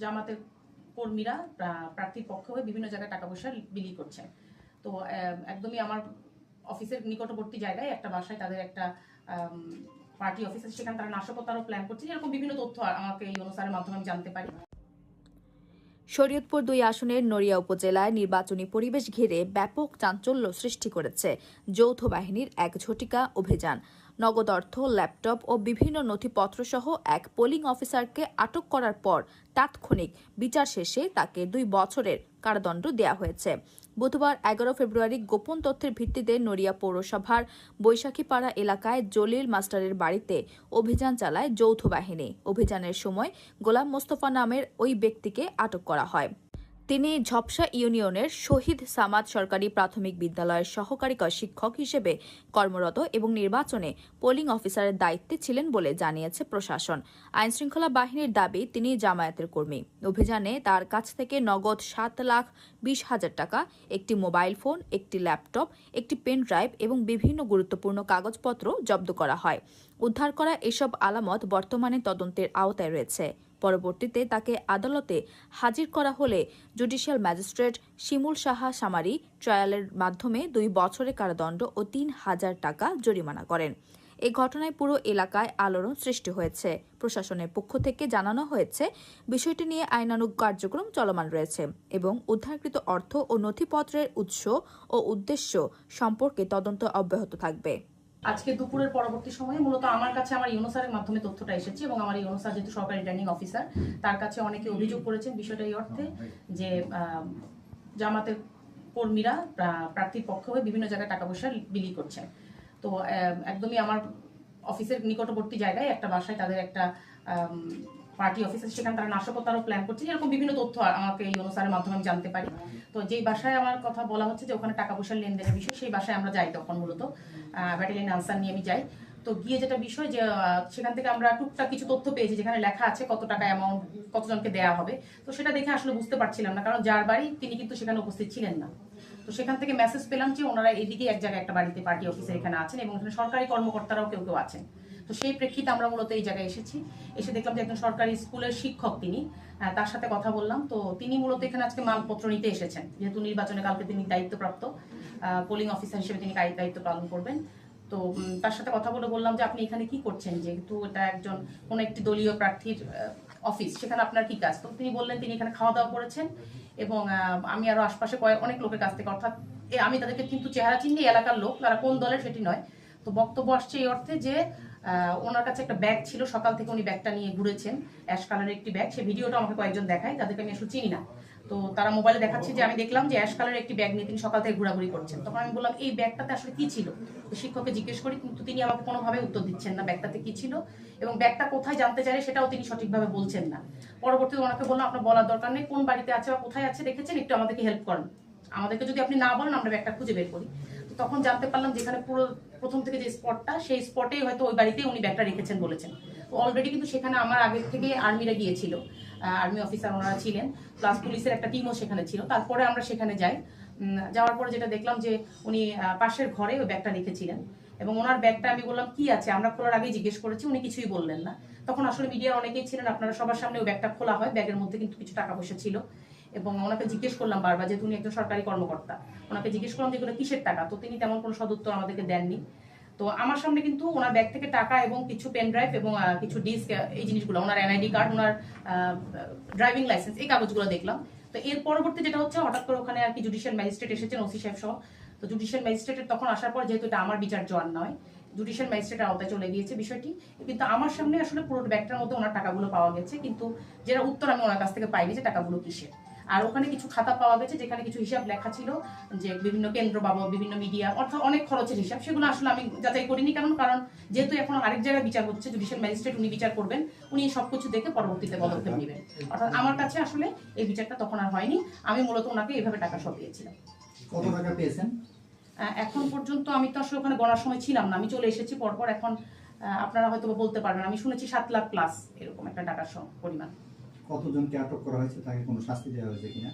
জামাতের কর্মীরা প্রা- প্রার্থীর পক্ষ হয়ে বিভিন্ন জায়গায় টাকা পয়সা বিলি করছেন তো একদমই আমার অফিসের নিকটবর্তী জায়গায় একটা বাসায় তাদের একটা পার্টি অফিস আছে, সেখানে তারা নাশকতারও প্ল্যান করছে। এরকম বিভিন্ন তথ্য আমাকে এই অনুসারের মাধ্যমে আমি জানতে পারি। শরীয়তপুর দুই আসনের নড়িয়া উপজেলায় নির্বাচনী পরিবেশ ঘিরে ব্যাপক চাঞ্চল্য সৃষ্টি করেছে যৌথ বাহিনীর এক ঝটিকা অভিযান। নগদ অর্থ, ল্যাপটপ ও বিভিন্ন নথিপত্র সহ এক পোলিং অফিসারকে আটক করার পর তাৎক্ষণিক বিচার শেষে তাকে দুই বছরের কারাদণ্ড দেওয়া হয়েছে। বুধবার এগারো ফেব্রুয়ারি গোপন তথ্যের ভিত্তিতে নড়িয়া পৌরসভার বৈশাখীপাড়া এলাকায় জলিল মাস্টারের বাড়িতে অভিযান চালায় যৌথ বাহিনী। অভিযানের সময় গোলাম মোস্তফা নামের ওই ব্যক্তিকে আটক করা হয়। তিনি ঝপসা ইউনিয়নের শহীদ সামাদ সরকারি প্রাথমিক বিদ্যালয়ের সহকারী শিক্ষক হিসেবে কর্মরত এবং নির্বাচনে পোলিং অফিসারের দায়িত্বে ছিলেন বলে জানিয়েছে প্রশাসন। আইনশৃঙ্খলা বাহিনীর দাবি, তিনি জামায়াতের কর্মী। অভিযানে তার কাছ থেকে নগদ সাত লাখ বিশ হাজার টাকা, একটি মোবাইল ফোন, একটি ল্যাপটপ, একটি পেন ড্রাইভ এবং বিভিন্ন গুরুত্বপূর্ণ কাগজপত্র জব্দ করা হয়। উদ্ধার করা এসব আলামত বর্তমানে তদন্তের আওতায় রয়েছে। পরবর্তীতে তাকে আদালতে হাজির করা হলে judicial magistrate Shimul Saha summary ট্রায়ালের মাধ্যমে দুই বছরের কারাদণ্ড ও তিন হাজার টাকা জরিমানা করেন। এ ঘটনায় পুরো এলাকায় আলোড়ন সৃষ্টি হয়েছে। প্রশাসনের পক্ষ থেকে জানানো হয়েছে, বিষয়টি নিয়ে আইনানুগ কার্যক্রম চলমান রয়েছে এবং উদ্ধারকৃত অর্থ ও নথিপত্রের উৎস ও উদ্দেশ্য সম্পর্কে তদন্ত অব্যাহত থাকবে। আজকে দুপুরের পরবর্তী সময়ে মূলত আমার কাছে আমার ইউনোসারের মাধ্যমে তথ্যটা এসেছে এবং আমার ইউনোসার যেহেতু সরকারি রিটার্নিং অফিসার, তার কাছে অনেকে অভিযোগ করেছেন বিষয়টা এই অর্থে যে জামাতের কর্মীরা প্রা- প্রার্থীর পক্ষ হয়ে বিভিন্ন জায়গায় টাকা পয়সা বিলি করছেন। তো একদমই আমার অফিসের নিকটবর্তী জায়গায় একটা বাসায় তাদের একটা পার্টি অফিস আছে, সেখানে তারা নাশকতারও প্ল্যান করছে। এরকম বিভিন্ন তথ্য আমাকে এই অনুসারের মাধ্যমে আমি জানতে পারি। তো যেই বাসায় আমার কথা বলা হচ্ছে যে, ওখানে টাকা পয়সার লেনদেনের বিষয়, সেই বাসায় আমরা যাই তখন মূলত। ব্যাটালিয়ান আনসার নিয়ে আমি যাই। তো গিয়ে যেটা বিষয় যে সেখান থেকে আমরা টুকটাক কিছু তথ্য পেয়েছি যেখানে লেখা আছে কত টাকা অ্যামাউন্ট কতজনকে দেয়া হবে। তো সেটা দেখে আসলে বুঝতে পারছিলাম না, কারণ যার বাড়ি তিনি কিন্তু সেখানে উপস্থিত ছিলেন না। তো সেখান থেকে মেসেজ পেলাম যে, ওনারা এদিকে এক জায়গায় একটা বাড়িতে পার্টি অফিসে এখানে আছেন এবং এখানে সরকারি কর্মকর্তারাও কেউ কেউ আছেন। তো সেই প্রেক্ষিতে আমরা মূলত এই জায়গায় এসেছি। এসে দেখলাম যে একজন সরকারি স্কুলের শিক্ষক তিনি তার সাথে কথা বললাম। তো তিনি মূলত এখানে আজকে মালপত্র নিতে এসেছেন। যেহেতু নির্বাচনে কালকে তিনি দায়িত্বপ্রাপ্ত পোলিং অফিসার হিসেবে তিনি দায়িত্ব পালন করবেন। তো তার সাথে কথা বলে বললাম যে, আপনি এখানে কি করছেন? যেহেতু এটা একজন কোন একটি দলীয় প্রার্থীর অফিস সেখানে আপনার কি কাজ? তো তিনি বললেন, তিনি এখানে খাওয়া দাওয়া করেছেন এবং আমি আরও আশপাশে কয়েক, অনেক লোকের কাছ থেকে, অর্থাৎ আমি তাদেরকে কিন্তু চেহারা চিনি এলাকার লোক, তারা কোন দলের সেটি নয়। তো বক্তব্য আসছে এই অর্থে যে ওনার কাছে একটা ব্যাগ ছিল, সকাল থেকে উনি ব্যাগটা নিয়ে ঘুরেছেন, অ্যাশ কালারের একটি ব্যাগ। সেই ভিডিওটা আমাকে কয়েকজন দেখায়, তাদেরকে আমি আসলে চিনি না। তো তারা মোবাইলে দেখাচ্ছে যে আমি দেখলাম যে অ্যাশ কালারের একটি ব্যাগ নিয়ে তিনি সকাল থেকে ঘোরাঘুরি করছেন। তখন আমি বললাম, এই ব্যাগটাতে আসলে কি ছিল? তো শিক্ষককে জিজ্ঞেস করি, কিন্তু তিনি আমাকে কোনোভাবে উত্তর দিচ্ছেন না ব্যাগটাতে কি ছিল? এবং ব্যাগটা কোথায় জানতে চাইলে সেটাও তিনি সঠিকভাবে বলছেন না। পরবর্তীতে ওনাকে বললাম, আপনার বলার দরকার নেই, কোন বাড়িতে আছে বা কোথায় আছে, দেখেছেন? একটু আমাদেরকে হেল্প করেন। আমাদেরকে যদি আপনি না বলেন, আমরা ব্যাগটা খুঁজে বের করি। তখন জানতে পারলাম যেখানে পুরো প্রথম থেকে যে স্পটটা, সেই স্পটেই হয়তো ওই বাড়িতেই উনি ব্যাগটা রেখেছেন বলেছেন। তো অলরেডি কিন্তু সেখানে আমার আগের থেকে আর্মিরা গিয়েছিল আর্মি অফিসার ওনারা ছিলেন প্লাস পুলিশের একটা টিমও সেখানে ছিল। তারপরে আমরা সেখানে যাই। যাওয়ার পরে যেটা দেখলাম যে উনি পাশের ঘরে ওই ব্যাগটা রেখেছিলেন এবং ওনার ব্যাগটা আমি বললাম, কি আছে? আমরা খোলার আগেই জিজ্ঞেস করেছি, উনি কিছুই বললেন না। তখন আসলে মিডিয়ার অনেকেই ছিলেন, আপনারা সবার সামনে ওই ব্যাগটা খোলা হয়, ব্যাগের মধ্যে কিন্তু কিছু টাকা পয়সা ছিল। এবং ওনাকে জিজ্ঞেস করলাম বারবার যে উনি একজন সরকারি কর্মকর্তা। ওনাকে জিজ্ঞেস করলাম যে, এগুলো কিসের টাকা? তো তিনি তেমন কোনো সদুত্তর আমাদেরকে দেননি। তো আমার সামনে কিন্তু ওনার ব্যাগ থেকে টাকা এবং কিছু পেন ড্রাইভ এবং কিছু ডিস্ক এই জিনিসগুলো, ওনার এনআইডি কার্ড, ওনার ড্রাইভিং লাইসেন্স, এই কাগজগুলো দেখলাম। তো এর পরবর্তী যেটা হচ্ছে, হঠাৎ করে ওখানে আর কি জুডিশিয়াল ম্যাজিস্ট্রেট এসেছেন ওসি সাহেব সহ। তো জুডিশিয়াল ম্যাজিস্ট্রেটের তখন আসার পর যেহেতু এটা আমার বিচার জোয়ান নয়, জুডিশিয়াল ম্যাজিস্ট্রেটের আওতায় চলে গিয়েছে বিষয়টি। কিন্তু আমার সামনে আসলে পুরো ব্যাগটার মধ্যে ওনার টাকাগুলো পাওয়া গেছে। কিন্তু যেটা উত্তর আমি ওনার কাছ থেকে পাইনি যে, টাকাগুলো কিসের। আর ওখানে কিছু খাতা পাওয়া গেছে যেখানে কিছু হিসাব লেখা ছিল যে বিভিন্ন কেন্দ্র বাবদ বিভিন্ন মিডিয়া অর্থাৎ অনেক খরচের হিসাব। সেগুলো আসলে আমি যাচাই করিনি কারণ কারণ যেহেতু এখন আরেক জায়গায় বিচার হচ্ছে জুডিশিয়াল ম্যাজিস্ট্রেট উনি বিচার করবেন উনি সবকিছু দেখে পরবর্তীতে পদক্ষেপ নেবেন। অর্থাৎ আমার কাছে আসলে এই বিচারটা তখন আর হয়নি আমি মূলত ওনাকে এভাবে টাকা সব দিয়েছিলাম। কত টাকা পেয়েছেন? এখন পর্যন্ত আমি তো আসলে ওখানে গণার সময় ছিলাম না আমি চলে এসেছি পরপর এখন আপনারা হয়তো বলতে পারবেন আমি শুনেছি সাত লাখ প্লাস এরকম একটা টাকার পরিমাণ। কতজনকে আটক করা হয়েছে তাকে কোনো শাস্তি দেওয়া হয়েছে কিনা?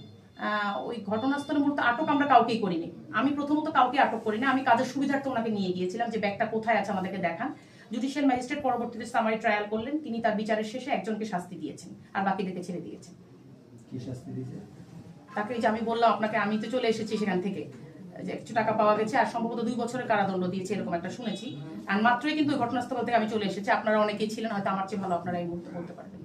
ওই ঘটনাস্থলে মূলত আটক আমরা কাউকেই করিনি। আমি প্রথমত কাউকে আটক করিনি আমি কাজের সুবিধার্থে ওনাকে নিয়ে গিয়েছিলাম যে ব্যাগটা কোথায় আছে আমাদেরকে দেখান। জুডিশিয়াল ম্যাজিস্ট্রেট পরবর্তীতে সামারি ট্রায়াল করলেন তিনি তার বিচারের শেষে একজনকে শাস্তি দিয়েছেন আর বাকিদেরকে ছেড়ে দিয়েছেন। কি শাস্তি দিয়েছে? তাকে যে আমি বললাম আপনাকে আমি তো চলে এসেছি সেখান থেকে যে কিছু টাকা পাওয়া গেছে আর সম্ভবত দুই বছরের কারাদণ্ড দিয়েছে এরকম একটা শুনেছি। আর মাত্রই কিন্তু ওই ঘটনাস্থল থেকে আমি চলে এসেছি আপনারা অনেকেই ছিলেন হয়তো আমার চেয়ে ভালো আপনারা এই মুহূর্তে বলতে পারবেন।